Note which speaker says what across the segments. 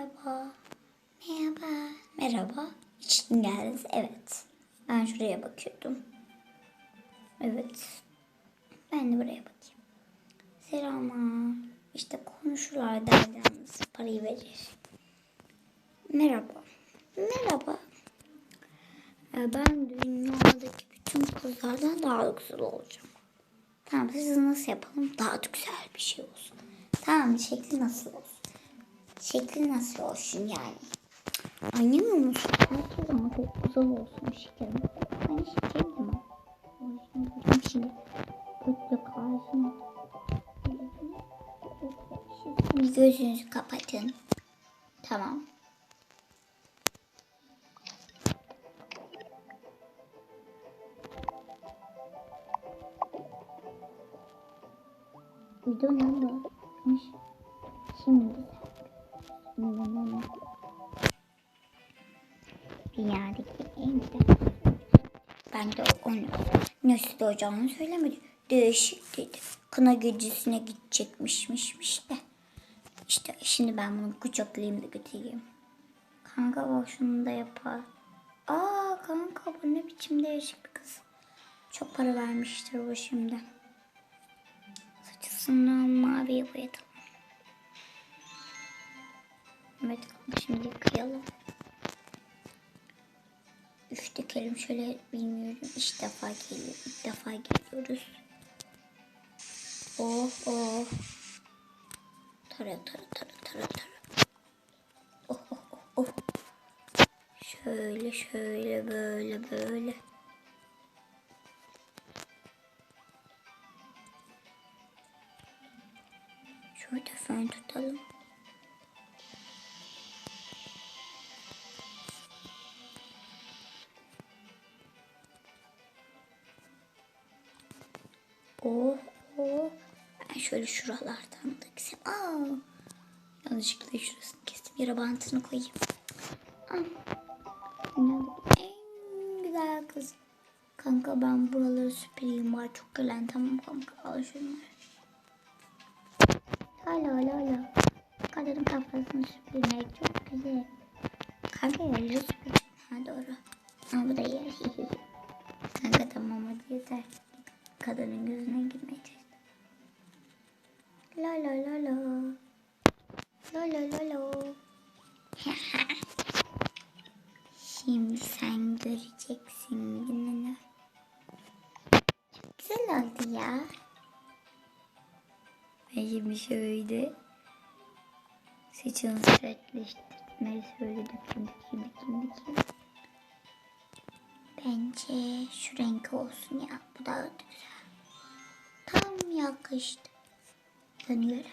Speaker 1: Merhaba. Merhaba. Merhaba. İçtin geldiniz. Evet. Ben şuraya bakıyordum. Evet. Ben de buraya bakayım. Selamlar. İşte konuşurlar derleriniz. Parayı verir. Merhaba. Merhaba. Ee, Ben dünyadaki bütün kızlardan daha güzel olacağım. Tamam siz nasıl yapalım? Daha da güzel bir şey olsun. Tamam şekli nasıl olsun? Şekli nasıl olsun yani? Anlamıyor musun? Nasıl ama çok güzel olsun şekerim. Ben şekerim ama. Şimdi bakayım şimdi. Böyle karşıma. Şimdi gözünüzü kapatın. Tamam. Ne olmuş? Şimdi Dünyadaki en güzel. Ben de onu nasıl olacağını söylemedi. Değişik dedi. Kına gecesine gidecekmişmişmiş de. İşte şimdi ben bunu kucaklayayım da götüreyim. Kanka bak şunu da yapar. Aa kanka bu ne biçim değişik bir kız. Çok para vermiştir bu şimdi. Saçısından maviye boyadım. Evet şimdi kıyalım. Üç dökelim şöyle bilmiyorum. İlk defa geliyor. İlk defa geliyoruz. Oh oh. Tara tara tara tara tara. Oh oh oh oh. Şöyle şöyle böyle böyle. Şöyle fön tutalım. Oh oh. Ben şöyle şuralardan da keseyim. Aa. Yanlışlıkla şurasını kestim. Yara bantını koyayım. Aa. En güzel kız. Kanka ben buraları süpüreyim var çok gelen tamam kanka al şunları. Hala hala hala. Kadının kafasını süpürmek çok güzel. Kanka yarı süpür. Ha doğru. Ha bu da yer. Şimdi sen göreceksin gününü. Çok güzel oldu ya. Ben şimdi şöyle saçını sertleştirmeyi söyledim. Şimdi şimdi şimdi şimdi. Bence şu renk olsun ya. Bu daha da güzel. Tam yakıştı. Yanıyor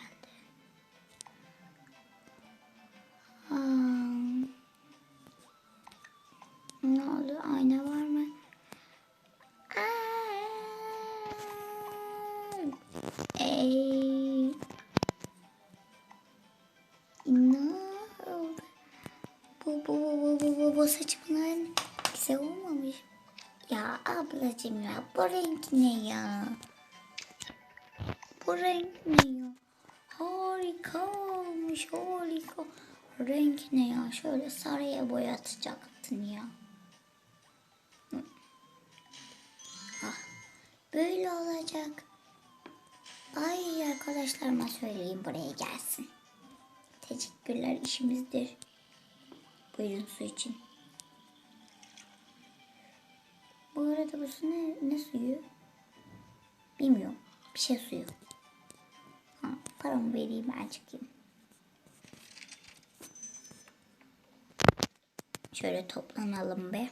Speaker 1: ey. Ne oldu? Bu bu bu bu bu bu, bu saçmaların güzel olmamış. Ya ablacığım ya bu renk ne ya? Bu renk ne ya? Harika olmuş harika. Renk ne ya? Şöyle sarıya boyatacaktın ya. Ah, böyle olacak. Ay arkadaşlarıma söyleyeyim buraya gelsin. Teşekkürler işimizdir. Buyurun su için. Bu arada bu su ne, ne suyu? Bilmiyorum. Bir şey suyu. Ha, paramı vereyim ben çıkayım. Şöyle toplanalım be.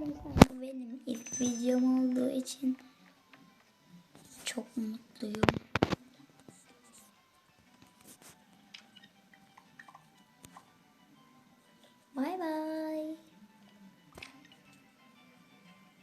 Speaker 1: Arkadaşlar bu benim ilk videom olduğu için çok mutluyum.